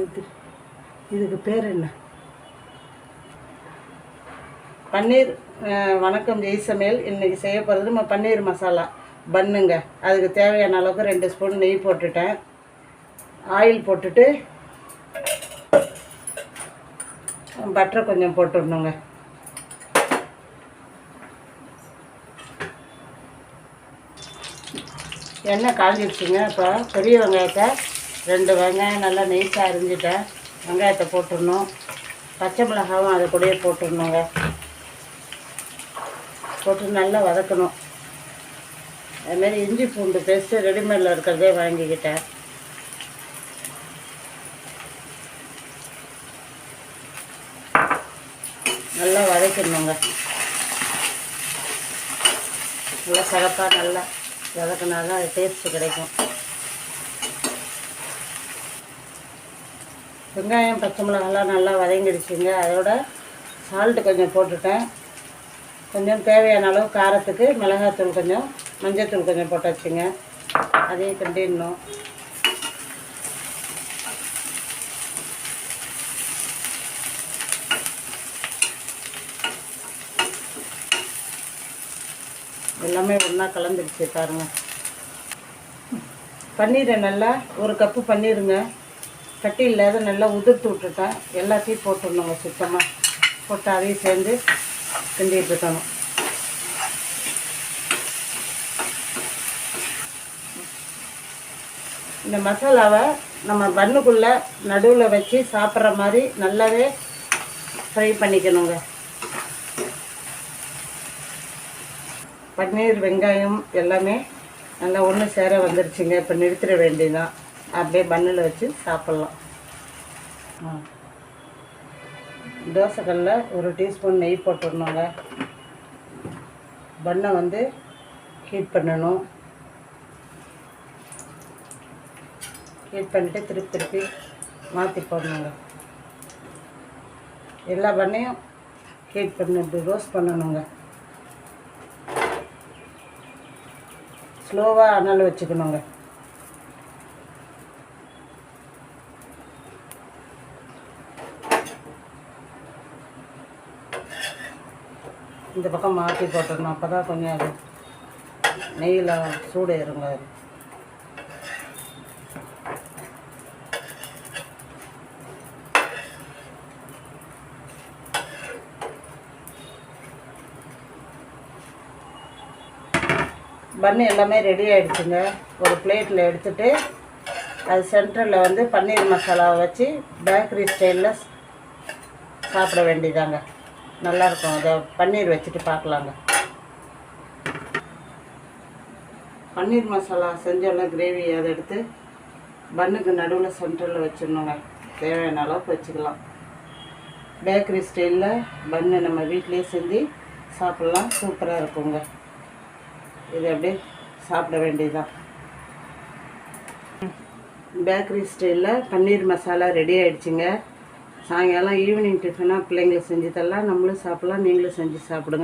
இது இதுக்கு பேர் என்ன? பன்னீர் வணக்கம் ஜெய் சமையல் இன்றைக்கி செய்ய போகிறது நம்ம பன்னீர் மசாலா. பண்ணுங்க. அதுக்கு தேவையான அளவுக்கு ரெண்டு ஸ்பூன் நெய் போட்டுட்டேன். ஆயில் போட்டுட்டு பட்டரை கொஞ்சம் போட்டுடணுங்க. எண்ணெய் காஞ்சிடுச்சுங்க இப்போ பெரிய வெங்காயத்தை ரெண்டு வெங்காயம் நல்லா நெய்ஸாக அரிஞ்சிட்டேன். வெங்காயத்தை போட்டுடணும். பச்சை மிளகாவும் அதை கூடயே போட்டுடணுங்க. போட்டு நல்லா வதக்கணும். அதுமாரி இஞ்சி பூண்டு பேஸ்ட்டு ரெடிமேடில் இருக்கிறதே வாங்கிக்கிட்டேன். நல்லா வதக்கிடணுங்க நல்லா சிறப்பாக நல்லா வதக்கினா தான் அது டேஸ்ட்டு கிடைக்கும். வெங்காயம் பச்சை மிளகாலாம் நல்லா வதங்கிடுச்சுங்க. அதோட சால்ட்டு கொஞ்சம் போட்டுட்டேன். கொஞ்சம் தேவையான அளவு காரத்துக்கு மிளகாத்தூள் கொஞ்சம் மஞ்சத்தூள் கொஞ்சம் போட்டாச்சுங்க. அதையும் கிண்டிடணும். எல்லாமே ஒன்றா கலந்துடுச்சு பாருங்கள் பன்னீரை நல்லா ஒரு கப்பு பன்னீருங்க. கட்டி இல்லாத நல்லா உதிர்த்து விட்டுட்டேன் எல்லாத்தையும் போட்டுடணுங்க சுத்தமாக போட்டு அதையும் சேர்ந்து கிண்டிகிட்டு இருக்கணும். இந்த மசாலாவை நம்ம பண்ணுக்குள்ளே நடுவில் வச்சு சாப்பிட்ற மாதிரி நல்லாவே ஃப்ரை பண்ணிக்கணுங்க. பன்னீர் வெங்காயம் எல்லாமே நல்லா ஒன்று சேர வந்துருச்சுங்க. இப்போ நிறுத்திட வேண்டியதுதான். அப்படியே பன்னில் வச்சு சாப்பிட்லாம். ஆ. தோசைக்கல்ல ஒரு டீஸ்பூன் நெய் போட்டுடணுங்க பண்ணை வந்து ஹீட் பண்ணணும். ஹீட் பண்ணிட்டு திருப்பி திருப்பி மாற்றி போடணுங்க. எல்லா பண்ணையும் ஹீட் பண்ணி இப்படி ரோஸ்ட் பண்ணணுங்க. ஸ்லோவாக அனல் வச்சுக்கணுங்க. இந்த பக்கம் மாற்றி போட்டுருணும் அப்போ தான் கொஞ்சம் அது நெய்யில் சூடு ஏறுங்க அது பன்னு எல்லாமே ரெடி ஆகிடுச்சுங்க ஒரு பிளேட்டில் எடுத்துட்டு அது சென்டரில் வந்து பன்னீர் மசாலாவை வச்சு பேக்கரி ஸ்டைலில் சாப்பிட வேண்டியதாங்க. நல்லாயிருக்கும். அதை பன்னீர் வச்சுட்டு பார்க்கலாங்க. பன்னீர் மசாலா செஞ்சோம்ல கிரேவி அதை எடுத்து பன்னுக்கு நடுவில் சென்டரில் வச்சிடணுங்க. தேவையான அளவுக்கு வச்சுக்கலாம். பேக்கரி ஸ்டைலில் பன்னு நம்ம வீட்டிலேயே செஞ்சு சாப்பிட்லாம். சூப்பராக இருக்குங்க. இது அப்படியே சாப்பிட வேண்டியதுதான். பேக்கரி ஸ்டைலில் பன்னீர் மசாலா ரெடி ஆகிடுச்சிங்க சாயங்காலம் ஈவினிங் டிஃபனாக பிள்ளைங்களுக்கு செஞ்சு தரலாம். நம்மளும் சாப்பிட்லாம். நீங்களும் செஞ்சு சாப்பிடுங்க.